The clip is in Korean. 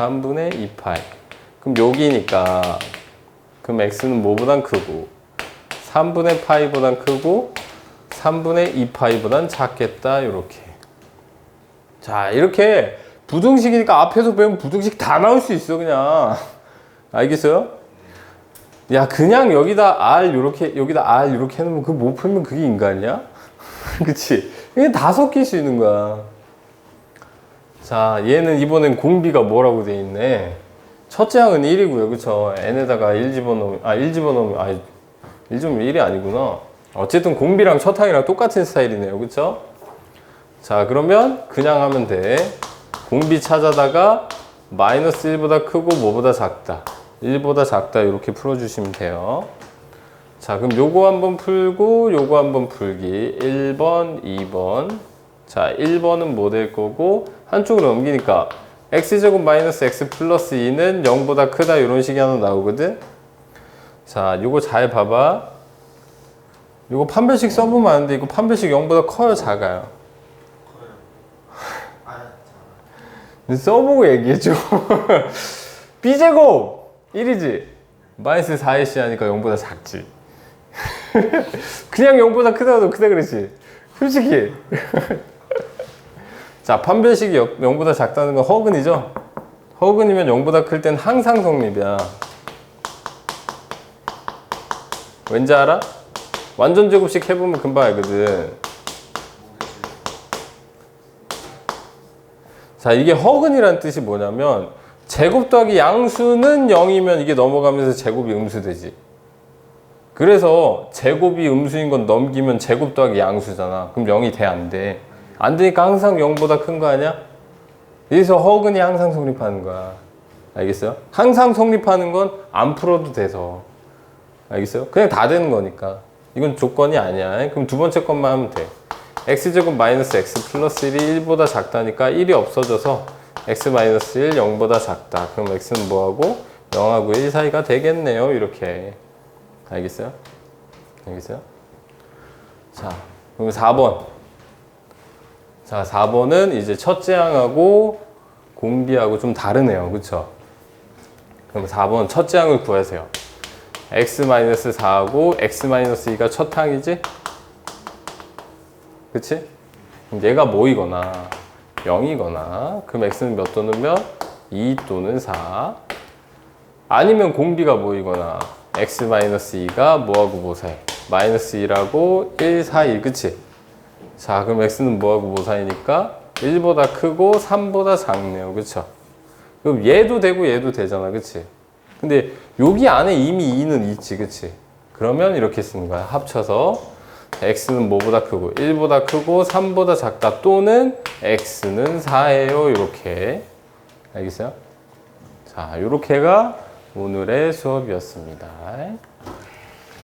3분의 2파이. 그럼 여기니까 그럼 x는 뭐보단 크고 3분의 파이보단 크고 3분의 2파이보단 작겠다 이렇게. 자 이렇게 부등식이니까 앞에서 배운 부등식 다 나올 수 있어 그냥. 알겠어요? 야 그냥 여기다 r 요렇게 여기다 r 요렇게 해놓으면 그못 풀면 그게 인간이야? 그치? 이게 다 섞일 수 있는 거야. 자, 얘는 이번엔 공비가 뭐라고 돼 있네. 첫째 항은 1이고요. 그쵸? n에다가 1 집어넣으면, 아, 1 집어넣으면, 아, 1 집으면 1이 아니구나. 어쨌든 공비랑 첫 항이랑 똑같은 스타일이네요. 그쵸? 자, 그러면 그냥 하면 돼. 공비 찾아다가 마이너스 1보다 크고 뭐보다 작다. 1보다 작다. 이렇게 풀어주시면 돼요. 자, 그럼 요거 한번 풀고 요거 한번 풀기. 1번, 2번. 자, 1번은 뭐 될 거고 한쪽으로 넘기니까 x제곱 마이너스 x 플러스 2는 0보다 크다 이런 식이 하나 나오거든. 자, 요거 잘 봐봐. 요거 판별식 써보면 아는데 이거 판별식 0보다 커요, 작아요? 써보고 얘기해줘. b제곱 1이지. 마이너스 4ac 하니까 0보다 작지. 그냥 0보다 크다고 크다 그랬지. 솔직히. 자, 판별식이 0보다 작다는 건 허근이죠? 허근이면 0보다 클 땐 항상 성립이야. 왠지 알아? 완전 제곱식 해보면 금방 알거든. 자, 이게 허근이란 뜻이 뭐냐면 제곱 더하기 양수는 0이면 이게 넘어가면서 제곱이 음수되지. 그래서 제곱이 음수인 건 넘기면 제곱 더하기 양수잖아. 그럼 0이 돼, 안 돼? 안 되니까 항상 0보다 큰 거 아니야? 여기서 허근이 항상 성립하는 거야. 알겠어요? 항상 성립하는 건 안 풀어도 돼서. 알겠어요? 그냥 다 되는 거니까. 이건 조건이 아니야. 그럼 두 번째 것만 하면 돼. x제곱 마이너스 x 플러스 1이 1보다 작다니까 1이 없어져서 x 마이너스 1, 0보다 작다. 그럼 x는 뭐하고? 0하고 1 사이가 되겠네요. 이렇게. 알겠어요? 알겠어요? 자, 그럼 4번. 자, 4번은 이제 첫째 항하고 공비하고 좀 다르네요. 그쵸? 그럼 4번 첫째 항을 구하세요. x-4하고 x-2가 첫 항이지? 그치? 얘가 뭐이거나 0이거나 그럼 x는 몇 또는 몇? 2 또는 4 아니면 공비가 뭐이거나 x-2가 뭐하고 뭐 사이? 마이너스 2하고 1 사이 그치? 자 그럼 x는 뭐하고 뭐 사이니까 1보다 크고 3보다 작네요 그쵸? 그럼 얘도 되고 얘도 되잖아 그치? 근데 여기 안에 이미 2는 있지 그치? 그러면 이렇게 쓰는 거야 합쳐서 x는 뭐보다 크고 1보다 크고 3보다 작다 또는 x는 4예요 이렇게 알겠어요? 자 이렇게가 오늘의 수업이었습니다